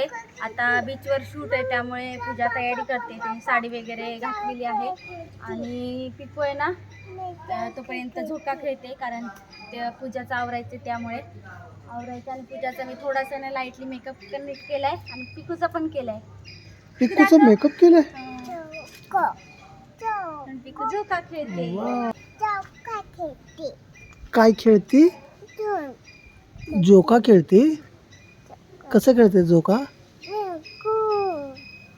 आहे. आता बीचवर शूट आहे त्यामुळे पूजा तयारी करते. त्यांनी साडी वगैरे घातलेली आहे. आणि पिकू आहे ना तोपर्यंत झोका खेळते कारण ते पूजाचं आवरायचे त्यामुळे. आवरायचं आणि पूजाचा मी थोडासा ना लाईटली मेकअप केला आहे आणि पिकूचा पण केला आहे पिकूचा मेकअप केलाय? आणि पिकू झोका खेळते. काय खेळती? जोका खेळते? कसं खेळते जोका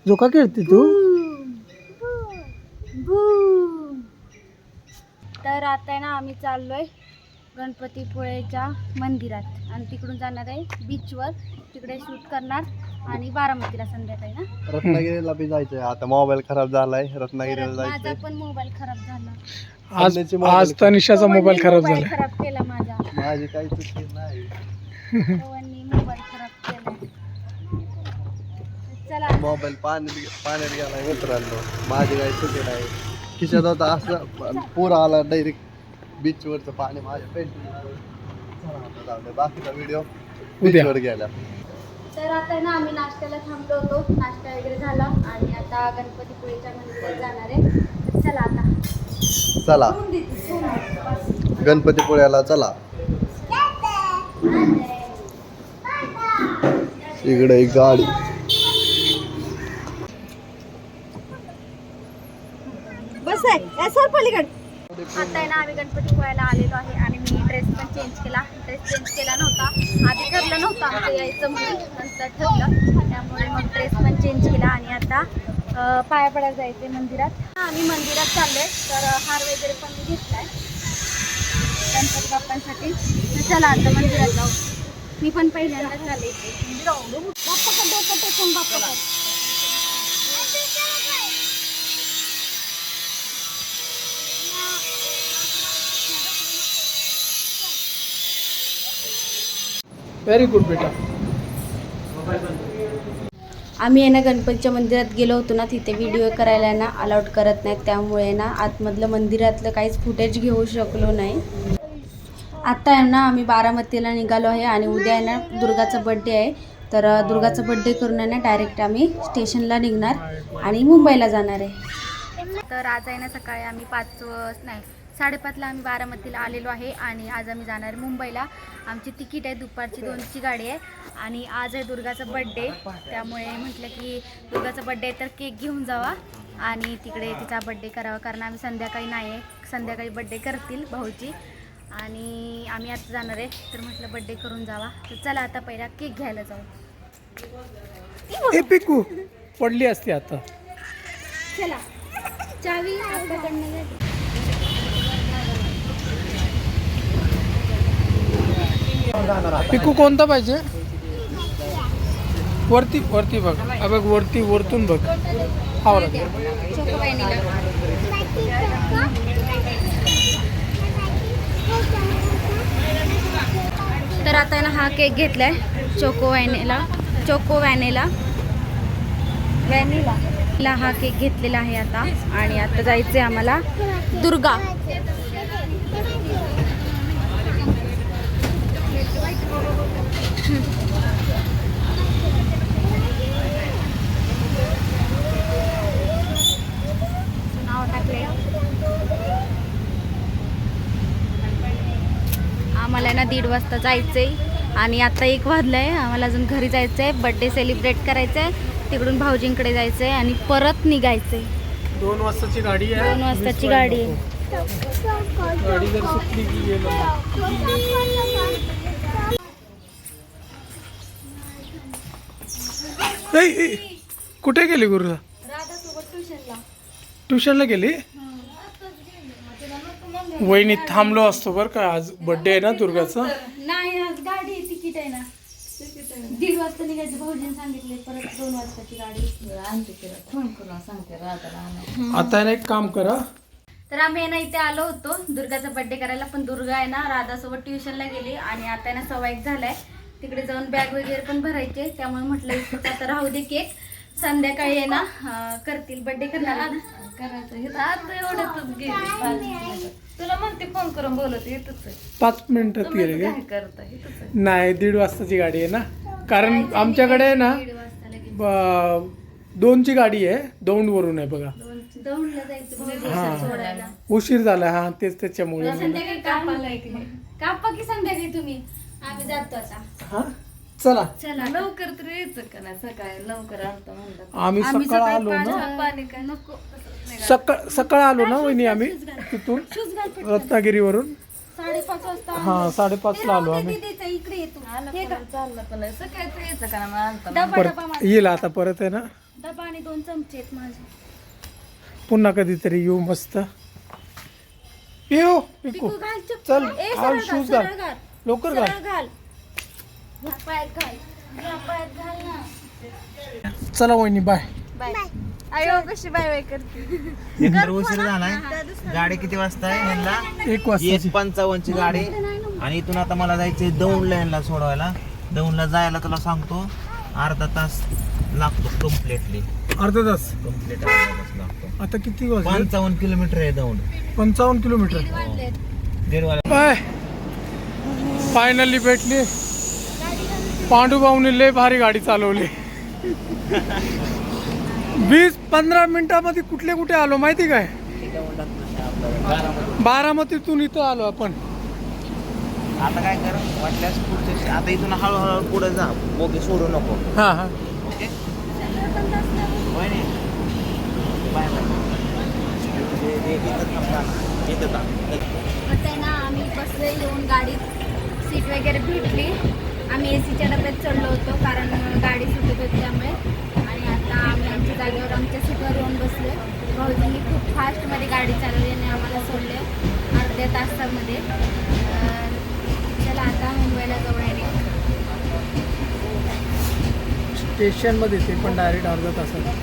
जोका खेळते तू? बूम. तर आता आहे ना आम्ही चाललोय गणपतीपुळेच्या मंदिरात. आणि तिकडून जाणार आहे बीचवर तिकडे शूट करणार आणि बारामतीला संध्याकाळी ना. रत्नागिरीला बी जायचंय. आता मोबाईल खराब झालाय. रत्नागिरीला तर माझा जायचंय. पण मोबाईल खराब झाला. आज अन्याची mobile आज तनिषाचा मोबाईल खराब झाला. खराब केला माझा. माझी काही चुकी नाही. पवननी मोबाईल चला. मोबाईल पाणी पाण्यात गेलाय मित्रांनो. माझी काही चुकी नाही. खिशात होता असं पूर आला डायरेक्ट बीच वरचं पाणी माझ्या पेंटिंग बाकीचा व्हिडिओ बीचवर गेला. तर आता ना आम्ही नाश्त्याला थांबलो होतो. नाश्ता वगैरे झाला. आणि आता गणपतीपुळेच्या मंदिरात जाणार आहे. चला आता. चला. बस. गणपतीपुळ्याला चला. इकडे एक गाडी. बस आहे. सर पलीकड. आता आहे ना आम्ही गणपतीपुळ्याला आलेलो आहे आणि मी ड्रेस पण चेंज केला. ड्रेस चेंज केला नव्हता. आधी ठरलं नव्हतं आमचं यायचं म्हणून. नंतर ठरलं. त्यामुळे मग ड्रेस पण चेंज केला आणि आता पाया पडायला जायचे मंदिरात. आम्ही मंदिरात चाललोय. तर हार वगैरे पण मी घेतलाय. गणपती बाप्पांसाठी. चला आता मंदिरात जाऊ. मी पण पहिल्यांदाच आले इथे. बाप्पाकडे डोकं टेकून बाप्पाकडे व्हेरी गुड बेटा. आम्ही आहे ना गणपतीच्या मंदिरात गेलो होतो ना तिथे व्हिडिओ करायला ना अलाउड करत नाहीत. त्यामुळे ना आतमधलं मंदिरातलं काहीच फुटेज घेऊ शकलो नाही. आत्ता आहे ना आम्ही बारामतीला निघालो आहे आणि उद्या आहे ना दुर्गाचा बड्डे आहे. तर दुर्गाचा बड्डे करून आहे ना डायरेक्ट आम्ही स्टेशनला निघणार आणि मुंबईला जाणार आहे. तर आज आहे ना सकाळी आम्ही पाच नाही साडेपाचला आम्ही बारामतीला आलेलो आहे आणि आज आम्ही जाणार मुंबईला. आमची तिकीट आहे दुपारची दोनची गाडी आहे आणि आज आहे दुर्गाचा बड्डे त्यामुळे म्हटलं की दुर्गाचा बड्डे आहे तर केक घेऊन जावा आणि तिकडे तिचा बड्डे करावा कारण आम्ही संध्याकाळी नाही आहे. संध्याकाळी बड्डे करतील भाऊची आणि आम्ही आता जाणार आहे. तर म्हटलं बड्डे करून जावा. तर चला आता पहिला केक घ्यायला जाऊ. ए पिकू पडली असती आता. चला. चावी आपल्याकडनं. पिकू कोणता पाहिजे? वरती वरती बघ. बघ वरती वरतून बघ. हा बरं. चोको व्हॅनिला तर आता ना हा केक घेतलाय choco vanilla choco vanilla vanilla ला हा केक घेतलेला आहे आता आणि आता जायचंय आम्हाला दुर्गा टाकले आम्हाला आहे ना दीड वाजता जायचंय. आणि आता एक वाजलंय आम्हाला अजून घरी जायचंय बर्थडे सेलिब्रेट करायचंय तिकडून भाऊजींकडे जायचंय आणि परत निघायचंय. दोन वाजताची गाडी आहे. दोन वाजताची गाडी आहे गाडी जर सुटली की गेलो ए, ए, कुठे गेली गुरुला? ट्युशनला गेली? वहिनी थांबलो असतो बरं का. आज बर्थडे आहे ना दुर्गाचा? नाही आज गाडी आहे, तिकीट आहे ना. दीड वाजता निघायचं. भाऊजीने सांगितले परत दोन वाजताची गाडी. आता आहे ना एक काम करा. तर आम्ही ना इथे आलो होतो दुर्गाचा बर्थडे करायला पण दुर्गा आहे ना राधासोबत ट्युशनला गेली आणि आता ना सव्वा एक झालाय. तिकडे जाऊन बॅग वगैरे पण भरायचे त्यामुळे म्हटलं इथेच आता राहू दे केक संध्याकाळी आहे ना? करतील. बर्थडे करणार ना करायचं. आता एवढ्यातच गेली पाच मिनिटं. तुला म्हणते फोन करून बोलत येतच पाच मिनिटात गेले काय करता नाही दीड वाजताची गाडी आहे ना? कारण आमच्याकडे आहे ना दोनची गाडी आहे. दौंडवरून आहे बघा. दौंडला जायचं म्हणजे हा. उशीर झाला हा तेच त्याच्यामुळे. संध्याकाळी कापा की संध्याकाळी तुम्ही. आम्ही जातो आता. हा? चला. चला लवकर तर यायचं का नाही? सकाळी लवकर म्हणलं. आम्ही सकाळ आलो ना. पाणी काय? नको. सकाळ सकाळ आलो ना वहिनी आम्ही तिथून. रत्नागिरीवरून. साडेपाच वाजता हा साडेपाच ला आलो आम्ही. दीदीचं इकडे येतो आलं हे पण चाललं पण नाही. सकाळी तर यायचं का नाही? आलता डबा डबा परत माझा येईल आता परत आहे ना? डबा आणि दोन चमचे आहेत माझे. पुन्हा कधीतरी येऊ मस्त. येऊ पिकू. पिकू घाल चप्पल. चल ए, घाल शूज घाल, घाल. सरळ घाल. लवकर घाल. सरळ घाल. ह्या पायात घाल ह्या पायात घाल ना चला वहिनी बाय बाय अयो कशी बाय बाय करते? एक तर उशीर झालाय. गाडी किती वाजता आहे ह्यांना? एक वाजता. एक पंचावन्नची गाडी. आणि इथून आता मला जायचंय दौंडला यांना सोडवायला. दौंडला जायला तुला सांगतो अर्धा तास लागतो कम्प्लिटली अर्धा तास? कंप्लीट अर्धा तास लागतो. आता किती वाजले? पंचावन्न किलोमीटर आहे दौंड. पंचावन्न किलोमीटर दीड वाजता. बाय फायनली भेटली. पांडुभाऊने लय भारी गाडी चालवली. वीस पंधरा मिनिटामध्ये कुठले कुठे आलो माहिती काय? बारामतीतून इथं आलो आपण. आता काय कर वाटल्यास पुढच्या आता इथून हळूहळू पुढे जा. बोगे सोडू नको. हा हा. ओके? हे- हे- ना. आम्ही बसले येऊन गाडीत सीट वगैरे भेटली. आम्ही ए सीच्या डब्यात चढलो होतो कारण गाडी सुटत होती त्यामुळे. आणि आता आम्ही आमच्या जागेवर आमच्या सीटवर येऊन बसले भाऊजींनी खूप फास्टमध्ये गाडी चालवली आणि आम्हाला सोडले अर्ध्या तासामध्ये. चला आता मुंबईला जवळ आहे स्टेशनमध्ये ते पण डायरेक्ट अर्धा तासात.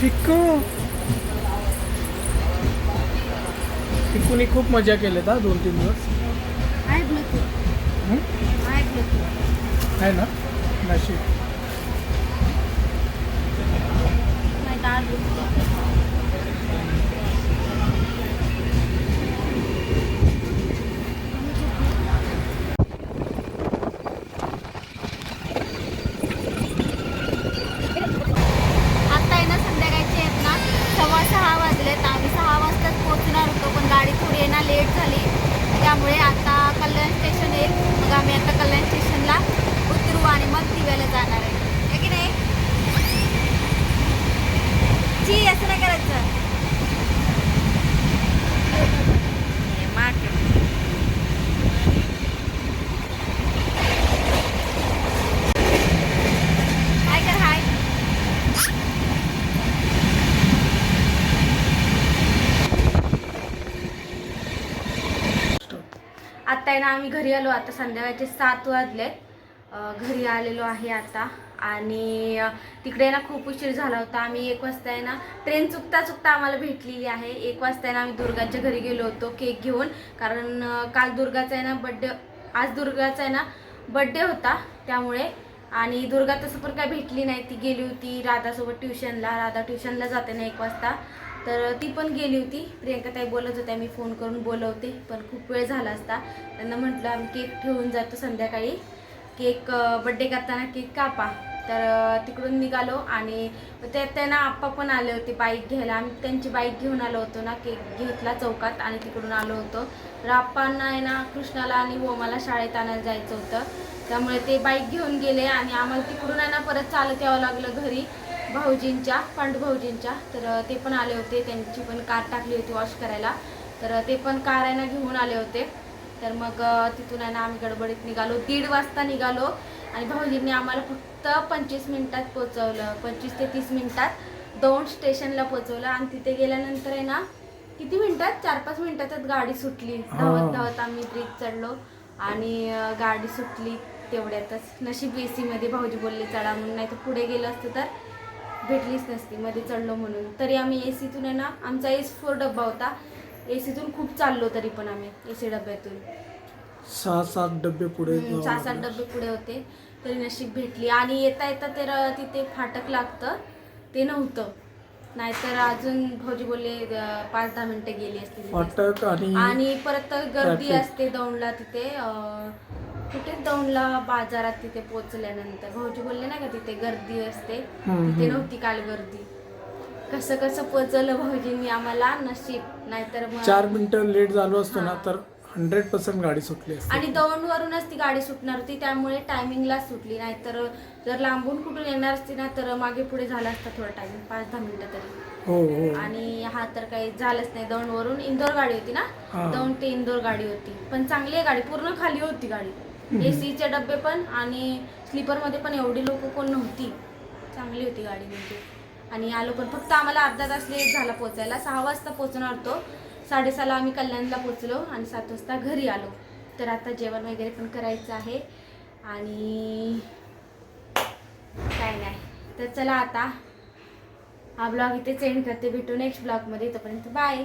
पिकू टिकूनी खूप मजा केली हा दोन तीन दिवस आहे ब्लूटूथ हं? आहे ब्लूटूथ आहे ना नाशिक नाही तर आहे ब्लूटूथ आता आहे ना संध्याकाळचे आहेत ना सव्वा सहा वाजलेत आम्ही सहा वाजताच पोहोचणार होतो पण गाडी थोडी आहे ना लेट झाली त्यामुळे आता कल्याण स्टेशन येईल मग आम्ही आता कल्याण स्टेशनला उतरू आणि मग दिव्याला जाणार आहे है की नाही ची असं नाही करायचं. हाय हाय. आता आहे ना आम्ही घरी आलो. आता संध्याकाळचे सात वाजले. घरी आलेलो आहे आता. आणि तिकडे ना खूप उशीर झाला होता. आम्ही एक वाजता आहे ना ट्रेन चुकता चुकता आम्हाला भेटलेली आहे. एक वाजता आहे ना आम्ही दुर्गाच्या घरी गेलो होतो केक घेऊन. कारण काल दुर्गाचा आहे ना बड्डे आज दुर्गाचा आहे ना बड्डे होता त्यामुळे. आणि दुर्गा तसं पण काय भेटली नाही. ती गेली होती राधासोबत ट्युशनला. राधा ट्युशनला जाते ना एक वाजता. तर ती पण गेली होती. प्रियंका ताई बोलत होत्या मी फोन करून बोलवते. पण खूप वेळ झाला असता. त्यांना म्हटलं आम्ही केक ठेवून जातो संध्याकाळी. केक बड्डे करताना केक कापा. तर तिकडून निघालो आणि ते त्यांना आप्पा पण आले होते बाईक घ्यायला. आम्ही त्यांची बाईक घेऊन आलो होतो ना केक घेतला चौकात आणि तिकडून आलो होतो. तर आप्पांना आहे ना कृष्णाला आणि ओमाला शाळेत आणायला जायचं होतं. त्यामुळे ते बाईक घेऊन गेले आणि आम्हाला तिकडून आहे ना परत चालत यावं लागलं घरी भाऊजींच्या पांडू भाऊजींच्या. तर ते पण आले होते. त्यांची पण कार टाकली होती वॉश करायला. तर ते पण कार आहे ना घेऊन आले होते. तर मग तिथून आहे ना आम्ही गडबडीत निघालो. दीड वाजता निघालो. आणि भाऊजींनी आम्हाला फक्त पंचवीस मिनिटात पोचवलं पंचवीस ते तीस मिनिटात दौंड स्टेशनला पोचवलं आणि तिथे गेल्यानंतर आहे ना किती मिनिटात? चार पाच मिनिटातच गाडी सुटली. धावत धावत आम्ही ब्रिज चढलो. आणि गाडी सुटली तेवढ्यातच. नशीब ए सीमध्ये भाऊजी बोलले चढा म्हणून नाही तर पुढे गेलं असतं तर भेटलीच नसती. मध्ये चढलो म्हणून. तरी आम्ही ए सीतून आहे ना आमचा एस फोर डब्बा होता. ए सीतून खूप चाललो तरी पण आम्ही ए सी डब्यातून. सहा सात डबे पुढे हम्म, सहा सात. डबे पुढे होते. तरी नशीब भेटली. आणि येता येता तर तिथे फाटक लागतं. ते नव्हतं. नाहीतर अजून भाऊजी बोलले अं, पाच दहा मिनिटं गेली असती तिथे. फाटक आणि आणि परत गर्दी Traffic. असते दौंडला तिथे. अं, कुठे दौंडला बाजारात तिथे पोहोचल्यानंतर. भाऊजी बोलले ना का तिथे गर्दी असते. हम्म, तिथे नव्हती काल गर्दी. कसं कसं पोचवलं भाऊजींनी आम्हाला? नशीब. नाहीतर मग चार मिनिटं लेट झालो असतो ना तर हंड्रेड पर्सेंट गाडी सुटली असते. आणि दौंडवरूनच ती गाडी सुटणार होती त्यामुळे टायमिंगला सुटली नाहीतर जर लांबून कुठून येणार असती ना तर मागे पुढे झाला असता थोडा टायमिंग पाच दहा मिनिटं तरी. हो हो. आणि हा तर काही झालंच नाही. दौंडवरून इंदोर गाडी होती ना. दौंड ते इंदोर गाडी होती. पण चांगली आहे गाडी पूर्ण खाली होती गाडी. एसीचे डबे पण आणि स्लीपरमध्ये पण एवढी लोक कोण नव्हती. चांगली होती गाडी म्हणजे. आणि आलो पण फक्त आम्हाला अर्धा तास लेट झाला पोचायला सहा वाजता पोचणार होतो. साडेसहाला आम्ही कल्याणला पोचलो आणि सात वाजता घरी आलो. तर आता जेवण वगैरे पण करायचं आहे. आणि काय नाही. तर चला आता हा ब्लॉग इथे सेंड करते. भेटू नेक्स्ट ब्लॉगमध्ये तोपर्यंत बाय